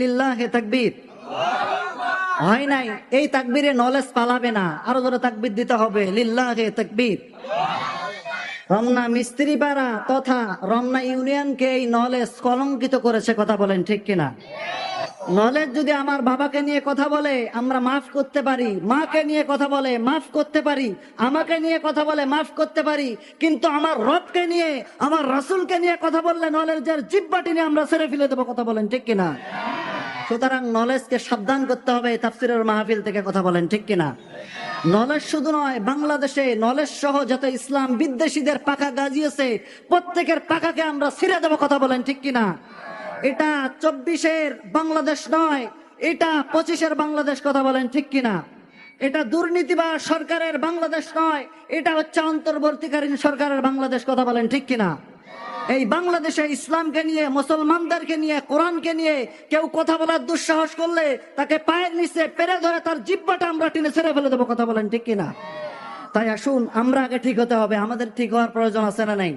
লিল্লাহে তাকবীর। হয় নাই, এই তাকবীরে নলেজ পালাবে না, আরও তাকবীর দিতে হবে, লিল্লাহে তাকবীর। রমনা তথা রমনা ইউনিয়নকে এই নলেজ কলঙ্কিত করেছে কথা বলেন ঠিক কিনা? নলেজ যদি আমার বাবাকে নিয়ে কথা বলে, আমরা মাফ করতে পারি, মাকে নিয়ে কথা বলে, মাফ করতে পারি, আমাকে নিয়ে কথা বলে, মাফ করতে পারি, কিন্তু আমার রবকে নিয়ে, আমার রাসূলকে নিয়ে কথা বললে নলেজের জিব্বাটি নিয়ে আমরা ছেড়ে ফেলে দেবো কথা বলেন ঠিক কিনা? সুতরাং নলেজকে সাবধান করতে হবে তাফসিরের মাহফিল থেকে কথা বলেন, ঠিক কিনা? নলেজ শুধু নয়, বাংলাদেশে নলেজ সহ যত ইসলাম বিদ্বেষীদের পাকা গাজিয়েছে, প্রত্যেকের পাকাকে আমরা ছিঁড়ে দেবো, কথা বলেন, ঠিক কিনা? এটা চব্বিশের বাংলাদেশ নয়, এটা পঁচিশের বাংলাদেশ, কথা বলেন, ঠিক কিনা? এটা দুর্নীতিবাজ সরকারের বাংলাদেশ নয়, এটা হচ্ছে অন্তর্বর্তীকালীন সরকারের বাংলাদেশ, কথা বলেন, ঠিক কিনা? এই বাংলাদেশে ইসলামকে নিয়ে, মুসলমানদেরকে নিয়ে, কোরআনকে নিয়ে কেউ কথা বলার দুঃসাহস করলে তাকে পায়ের নিচে পেরে ধরে তার জিব্বাটা আমরা টেনে ছেড়ে ফেলে দেবো, কথা বলেন ঠিক কিনা? তাই আসুন, আমরা আগে ঠিক হতে হবে, আমাদের ঠিক হওয়ার প্রয়োজন আছে না নাই?